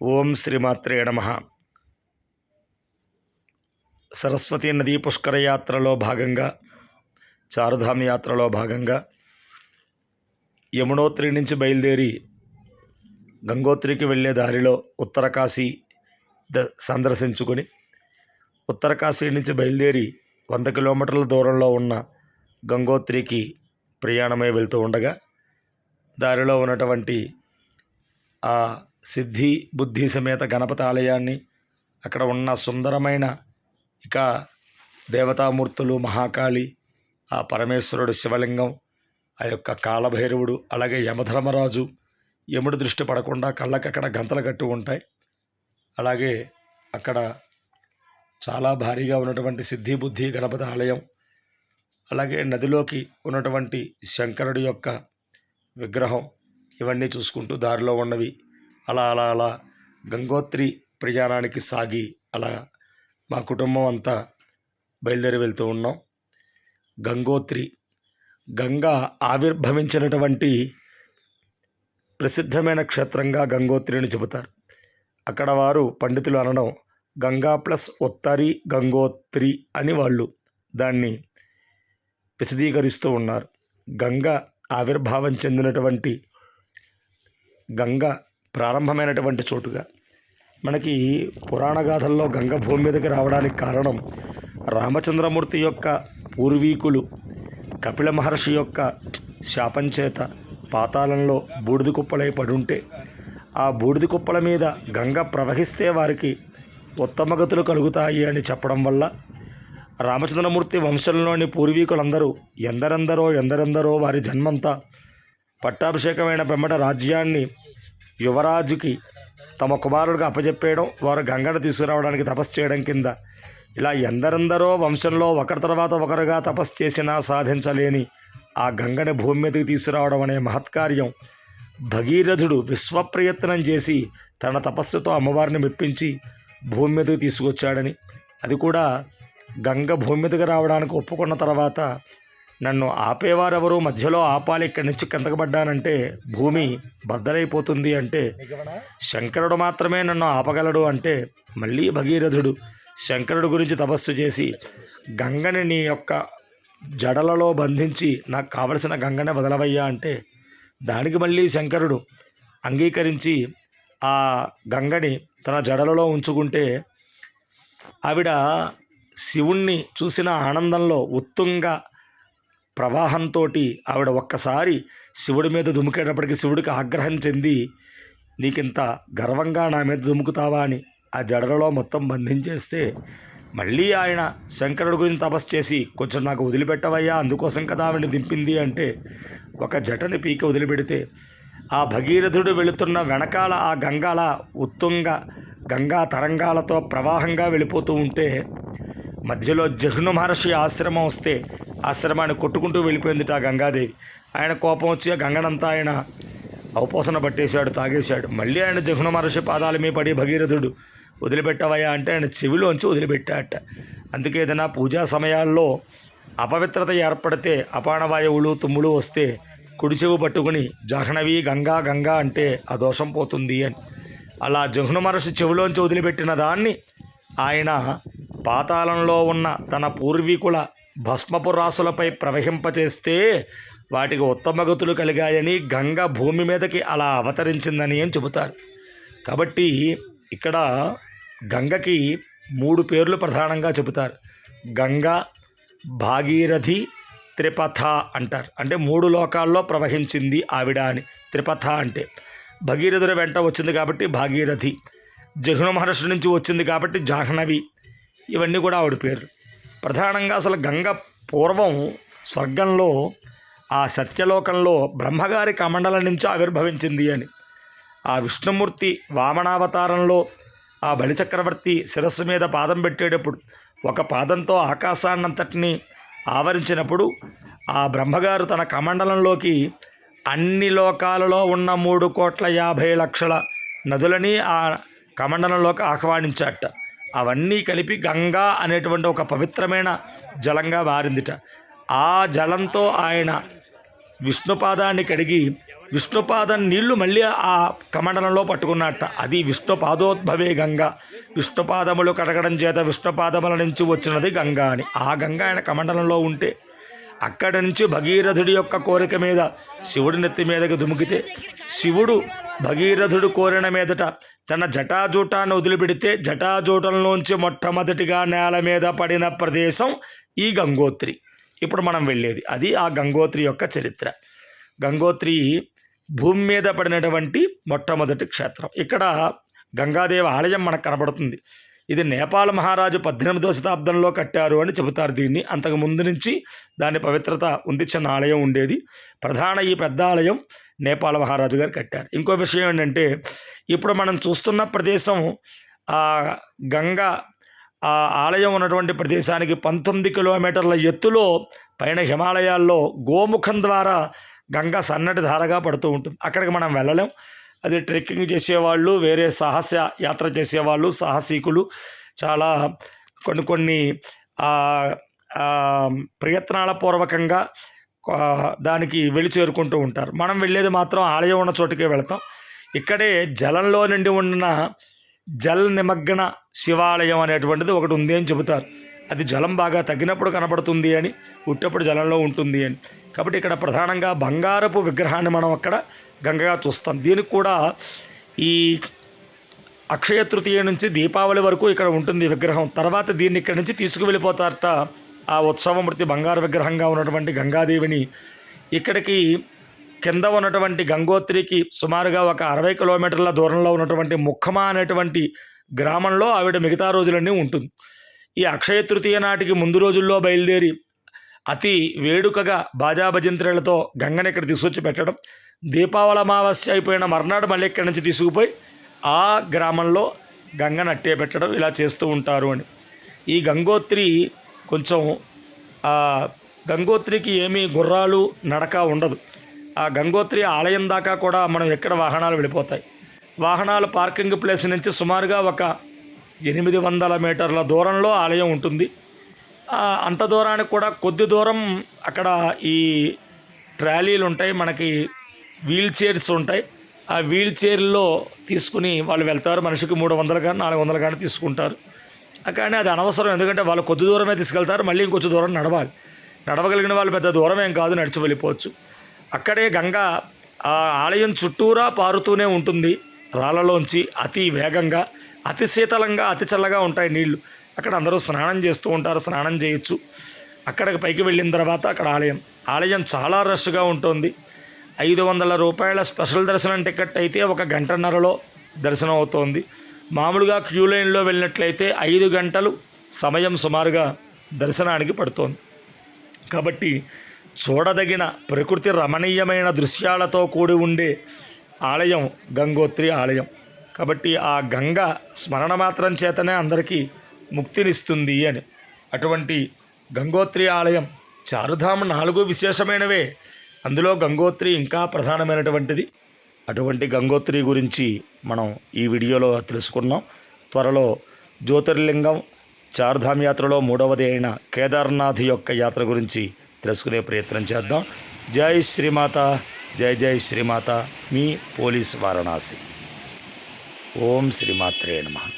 ఓం శ్రీమాత్రే నమ. సరస్వతీ నదీ పుష్కర యాత్రలో భాగంగా చారుధామ యాత్రలో భాగంగా యమునోత్రి నుంచి బయలుదేరి గంగోత్రికి వెళ్ళే దారిలో ఉత్తరకాశీ ద సందర్శించుకొని ఉత్తరకాశీ నుంచి బయలుదేరి వంద కిలోమీటర్ల దూరంలో ఉన్న గంగోత్రికి ప్రయాణమై వెళ్తూ ఉండగా దారిలో ఉన్నటువంటి ఆ సిద్ధి బుద్ధి సమేత గణపతి ఆలయాన్ని అక్కడ ఉన్న సుందరమైన ఇక దేవతామూర్తులు మహాకాళి ఆ పరమేశ్వరుడు శివలింగం ఆ యొక్క కాలభైరవుడు అలాగే యమధర్మరాజు యముడు దృష్టి పడకుండా కళ్ళకక్కడ గంతలు కట్టి ఉంటాయి. అలాగే అక్కడ చాలా భారీగా ఉన్నటువంటి సిద్ధి బుద్ధి గణపతి ఆలయం అలాగే నదిలోకి ఉన్నటువంటి శంకరుడి యొక్క విగ్రహం ఇవన్నీ చూసుకుంటూ దారిలో ఉన్నవి. అలా అలా అలా గంగోత్రి ప్రయాణానికి సాగి అలా మా కుటుంబం అంతా బయలుదేరి వెళ్తూ ఉన్నాం. గంగోత్రి గంగా ఆవిర్భవించినటువంటి ప్రసిద్ధమైన క్షేత్రంగా గంగోత్రిని చెబుతారు. అక్కడ వారు పండితులు అనడం గంగా ప్లస్ ఉత్తరి గంగోత్రి అని వాళ్ళు దాన్ని విశదీకరిస్తూ ఉన్నారు. గంగ ఆవిర్భావం చెందినటువంటి గంగ ప్రారంభమైనటువంటి చోటుగా. మనకి పురాణ గాథల్లో గంగ భూమి మీదకి రావడానికి కారణం రామచంద్రమూర్తి యొక్క పూర్వీకులు కపిల మహర్షి యొక్క శాపం చేత పాతాళంలో బూడిద కుప్పలై పడుంటే ఆ బూడిద కుప్పల మీద గంగ ప్రవహిస్తే వారికి ఉత్తమగతులు కలుగుతాయి అని చెప్పడం వల్ల రామచంద్రమూర్తి వంశంలోని పూర్వీకులందరూ ఎందరెందరో ఎందరెందరో వారి జన్మంతా పట్టాభిషేకమైన వెంబట రాజ్యాన్ని యువరాజుకి తమ కుమారుడికి అప్పచెప్పేయడం వారు గంగను తీసుకురావడానికి తపస్సు చేయడం కింద. ఇలా ఎందరెందరో వంశంలో ఒకరి తర్వాత ఒకరుగా తపస్సు చేసినా సాధించలేని ఆ గంగని భూమి మీదకి తీసుకురావడం అనే మహత్కార్యం భగీరథుడు విశ్వప్రయత్నం చేసి తన తపస్సుతో అమ్మవారిని మెప్పించి భూమి మీదకి తీసుకొచ్చాడని. అది కూడా గంగ భూమి మీదకి రావడానికి ఒప్పుకున్న తర్వాత నన్ను ఆపేవారెవరు? మధ్యలో ఆపాలి ఇక్కడి నుంచి కిందకబడ్డానంటే భూమి బద్దలైపోతుంది అంటే శంకరుడు మాత్రమే నన్ను ఆపగలడు అంటే మళ్ళీ భగీరథుడు. శంకరుడు గురించి తపస్సు చేసి గంగని నీ యొక్క జడలలో బంధించి నాకు కావలసిన గంగనే వదలవయ్యా అంటే దానికి మళ్ళీ శంకరుడు అంగీకరించి ఆ గంగని తన జడలలో ఉంచుకుంటే ఆవిడ శివుణ్ణి చూసిన ఆనందంలో ఉత్తుంగ ప్రవాహంతో ఆవిడ ఒక్కసారి శివుడి మీద దుమికేటప్పటికి శివుడికి ఆగ్రహం చెంది నీకింత గర్వంగా నా మీద దుముకుతావా అని ఆ జడలలో మొత్తం బంధించేస్తే మళ్ళీ ఆయన శంకరుడి గురించి తపస్సు చేసి కొంచెం నాకు వదిలిపెట్టవయ్యా అందుకోసం కదా ఆవిడని దింపింది అంటే ఒక జటని పీకి వదిలిపెడితే ఆ భగీరథుడు వెళుతున్న వెనకాల ఆ గంగాల ఉత్తుంగ గంగా తరంగాలతో ప్రవాహంగా వెళ్ళిపోతూ ఉంటే మధ్యలో జహ్ను మహర్షి ఆశ్రమం వస్తే ఆశ్రమాన్ని కొట్టుకుంటూ వెళ్ళిపోయింది ఆ గంగాదేవి. ఆయన కోపం వచ్చి ఆ గంగనంతా ఆయన అవపోసన పట్టేశాడు తాగేశాడు. మళ్ళీ ఆయన జఘున మహర్షి పాదాల మీద పడి భగీరథుడు వదిలిపెట్టవయ్యా అంటే ఆయన చెవిలోంచి వదిలిపెట్టాట అందుకే ఏదైనా పూజా సమయాల్లో అపవిత్రత ఏర్పడితే అపానవాయువులు తుమ్ములు వస్తే కుడి చెవు పట్టుకుని జాహ్నవి గంగా గంగా అంటే ఆ దోషం పోతుంది అని. అలా జహ్ను మహర్షి చెవిలోంచి వదిలిపెట్టిన దాన్ని ఆయన పాతాళంలో ఉన్న తన పూర్వీకుల భస్మపు రాసులపై ప్రవహింపచేస్తే వాటికి ఉత్తమగతులు కలిగాయని గంగ భూమి మీదకి అలా అవతరించిందని అని చెబుతారు. కాబట్టి ఇక్కడ గంగకి మూడు పేర్లు ప్రధానంగా చెబుతారు. గంగా భాగీరథి త్రిపథ అంటారు. అంటే మూడు లోకాల్లో ప్రవహించింది ఆవిడ అని. త్రిపథ అంటే భగీరథుల వెంట వచ్చింది కాబట్టి భాగీరథి జహ్ను మహర్షి నుంచి వచ్చింది కాబట్టి జాహ్నవి. ఇవన్నీ కూడా ఆవిడ పేరు ప్రధానంగా అసలు గంగ పూర్వం స్వర్గంలో ఆ సత్యలోకంలో బ్రహ్మగారి కమండలం నుంచి ఆవిర్భవించింది అని. ఆ విష్ణుమూర్తి వామనావతారంలో ఆ బలిచక్రవర్తి శిరస్సు మీద పాదం పెట్టేటప్పుడు ఒక పాదంతో ఆకాశాన్నంతటిని ఆవరించినప్పుడు ఆ బ్రహ్మగారు తన కమండలంలోకి అన్ని లోకాలలో ఉన్న మూడు కోట్ల యాభై లక్షల నదులని ఆ కమండలంలోకి ఆహ్వానించాట. అవన్నీ కలిపి గంగా అనేటువంటి ఒక పవిత్రమైన జలంగా మారిందిట. ఆ జలంతో ఆయన విష్ణుపాదాన్ని కడిగి విష్ణుపాదం నీళ్ళు మళ్ళీ ఆ కమండలంలో పట్టుకున్నట్ట అది విష్ణుపాదోద్భవే గంగ. విష్ణుపాదములు కడగడం చేత విష్ణుపాదముల నుంచి వచ్చినది గంగా అని. ఆ గంగ ఆయన కమండలంలో ఉంటే అక్కడి నుంచి భగీరథుడి యొక్క కోరిక మీద శివుడి నెత్తి మీదకి దుమికితే శివుడు భగీరథుడు కోరిన మీదట తన జటాజూటాన్ని వదిలిపెడితే జటాజూటంలోంచి మొట్టమొదటిగా నేల మీద పడిన ప్రదేశం ఈ గంగోత్రి. ఇప్పుడు మనం వెళ్ళేది. అది ఆ గంగోత్రి యొక్క చరిత్ర. గంగోత్రి భూమి మీద పడినటువంటి మొట్టమొదటి క్షేత్రం. ఇక్కడ గంగాదేవి ఆలయం మనకు కనబడుతుంది. ఇది నేపాల్ మహారాజు పద్దెనిమిదవ శతాబ్దంలో కట్టారు అని చెబుతారు. దీన్ని అంతకు ముందు నుంచి దాని పవిత్రత ఉంది చిన్న ఆలయం ఉండేది. ప్రధాన ఈ పెద్ద ఆలయం నేపాల్ మహారాజు గారు కట్టారు. ఇంకో విషయం ఏంటంటే ఇప్పుడు మనం చూస్తున్న ప్రదేశం ఆ గంగ ఆ ఆలయం ఉన్నటువంటి ప్రదేశానికి పంతొమ్మిది కిలోమీటర్ల ఎత్తులో పైన హిమాలయాల్లో గోముఖం ద్వారా గంగ సన్నటి ధారగా పడుతూ ఉంటుంది. అక్కడికి మనం వెళ్ళలేం. అది ట్రెక్కింగ్ చేసేవాళ్ళు వేరే సాహస యాత్ర చేసేవాళ్ళు సాహసికులు. చాలా కొన్ని కొన్ని ప్రయత్నాల పూర్వకంగా దానికి వెళ్ళి చేరుకుంటూ ఉంటారు. మనం వెళ్ళేది మాత్రం ఆలయం ఉన్న చోటుకే వెళతాం. ఇక్కడే జలంలో నిండి ఉన్న జల నిమగ్న శివాలయం అనేటువంటిది ఒకటి ఉంది అని చెబుతారు. అది జలం బాగా తగ్గినప్పుడు కనబడుతుంది అని ఉట్టప్పుడు జలంలో ఉంటుంది అని. కాబట్టి ఇక్కడ ప్రధానంగా బంగారపు విగ్రహాన్ని మనం అక్కడ గంగగా చూస్తాం. దీనికి కూడా ఈ అక్షయ తృతీయ నుంచి దీపావళి వరకు ఇక్కడ ఉంటుంది విగ్రహం. తర్వాత దీన్ని ఇక్కడ నుంచి తీసుకువెళ్ళిపోతారట ఆ ఉత్సవమూర్తి బంగారు విగ్రహంగా ఉన్నటువంటి గంగాదేవిని. ఇక్కడికి కింద ఉన్నటువంటి గంగోత్రికి సుమారుగా ఒక అరవై కిలోమీటర్ల దూరంలో ఉన్నటువంటి ముఖమా అనేటువంటి గ్రామంలో ఆవిడ మిగతా రోజులన్నీ ఉంటుంది. ఈ అక్షయ తృతీయ నాటికి ముందు రోజుల్లో బయలుదేరి అతి వేడుకగా బాజా భజంత్రులతో గంగని ఇక్కడ తీసుకొచ్చి పెట్టడం. దీపావళి అమావాస్య అయిపోయిన మర్నాడు మళ్ళీ ఇక్కడి నుంచి తీసుకుపోయి ఆ గ్రామంలో గంగ అట్టే పెట్టడం ఇలా చేస్తూ ఉంటారు అని. ఈ గంగోత్రి కొంచెం గంగోత్రికి ఏమీ గుర్రాలు నడక ఉండదు. ఆ గంగోత్రి ఆలయం దాకా కూడా మనం ఎక్కడ వాహనాలు వెళ్ళిపోతాయి. వాహనాలు పార్కింగ్ ప్లేస్ నుంచి సుమారుగా ఒక ఎనిమిది వందల మీటర్ల దూరంలో ఆలయం ఉంటుంది. అంత దూరానికి కూడా కొద్ది దూరం అక్కడ ఈ ట్రాలీలు ఉంటాయి మనకి వీల్ చైర్స్ ఉంటాయి. ఆ వీల్ చైర్లో తీసుకుని వాళ్ళు వెళ్తారు. మనిషికి మూడు వందలు కానీ నాలుగు వందలు కానీ తీసుకుంటారు. కానీ అది అనవసరం. ఎందుకంటే వాళ్ళు కొద్ది దూరమే తీసుకెళ్తారు. మళ్ళీ ఇంకొంచెం దూరం నడవాలి. నడవగలిగిన వాళ్ళు పెద్ద దూరం ఏం కాదు నడిచి వెళ్ళిపోవచ్చు. అక్కడే గంగ ఆ ఆలయం చుట్టూరా పారుతూనే ఉంటుంది. రాళ్ళలోంచి అతి వేగంగా అతి శీతలంగా అతి చల్లగా ఉంటాయి నీళ్ళు. అక్కడ అందరూ స్నానం చేస్తూ ఉంటారు స్నానం చేయొచ్చు. అక్కడికి పైకి వెళ్ళిన తర్వాత అక్కడ ఆలయం. ఆలయం చాలా రష్గా ఉంటుంది. ఐదు వందల రూపాయల స్పెషల్ దర్శనం టికెట్ అయితే ఒక గంటన్నరలో దర్శనం అవుతోంది మామూలుగా క్యూ లైన్లో వెళ్ళినట్లయితే ఐదు గంటలు సమయం సుమారుగా దర్శనానికి పడుతోంది. కాబట్టి చూడదగిన ప్రకృతి రమణీయమైన దృశ్యాలతో కూడి ఉండే ఆలయం గంగోత్రి ఆలయం. కాబట్టి ఆ గంగ స్మరణ మాత్రం చేతనే అందరికీ ముక్తినిస్తుంది అని. అటువంటి గంగోత్రి ఆలయం చారుధామ నాలుగు విశేషమైనవే. అందులో గంగోత్రి ఇంకా ప్రధానమైనటువంటిది. అటువంటి గంగోత్రి గురించి మనం ఈ వీడియోలో తెలుసుకున్నాం. త్వరలో జ్యోతిర్లింగం చార్ధామ్ యాత్రలో మూడవది అయిన కేదార్నాథ్ యొక్క యాత్ర గురించి తెలుసుకునే ప్రయత్నం చేద్దాం. జై శ్రీమాత జై జై శ్రీమాత మీ పోలీస్ వారణాసి. ఓం శ్రీమాత్రే నమః.